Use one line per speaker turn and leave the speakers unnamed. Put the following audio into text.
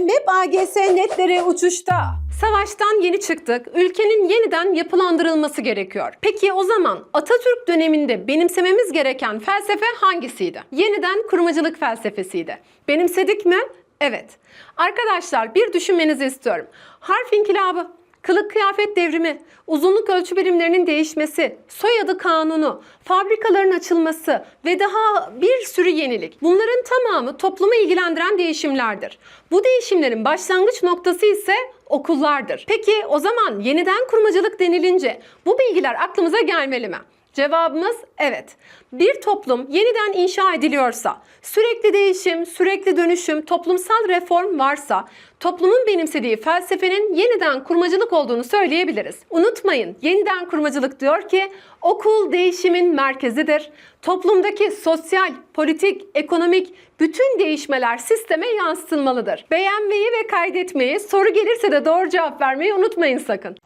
MEP AGS netleri uçuşta.
Savaştan yeni çıktık. Ülkenin yeniden yapılandırılması gerekiyor. Peki o zaman Atatürk döneminde benimsememiz gereken felsefe hangisiydi? Yeniden kurmacılık felsefesiydi. Benimsedik mi? Evet. Arkadaşlar bir düşünmenizi istiyorum. Harf inkılabı, kılık kıyafet devrimi, uzunluk ölçü birimlerinin değişmesi, soyadı kanunu, fabrikaların açılması ve daha bir sürü yenilik. Bunların tamamı toplumu ilgilendiren değişimlerdir. Bu değişimlerin başlangıç noktası ise okullardır. Peki o zaman yeniden kurmacılık denilince bu bilgiler aklımıza gelmeli mi? Cevabımız evet. Bir toplum yeniden inşa ediliyorsa, sürekli değişim, sürekli dönüşüm, toplumsal reform varsa, toplumun benimsediği felsefenin yeniden kurmacılık olduğunu söyleyebiliriz. Unutmayın, yeniden kurmacılık diyor ki okul değişimin merkezidir. Toplumdaki sosyal, politik, ekonomik bütün değişmeler sisteme yansıtılmalıdır. Beğenmeyi ve kaydetmeyi, soru gelirse de doğru cevap vermeyi unutmayın sakın.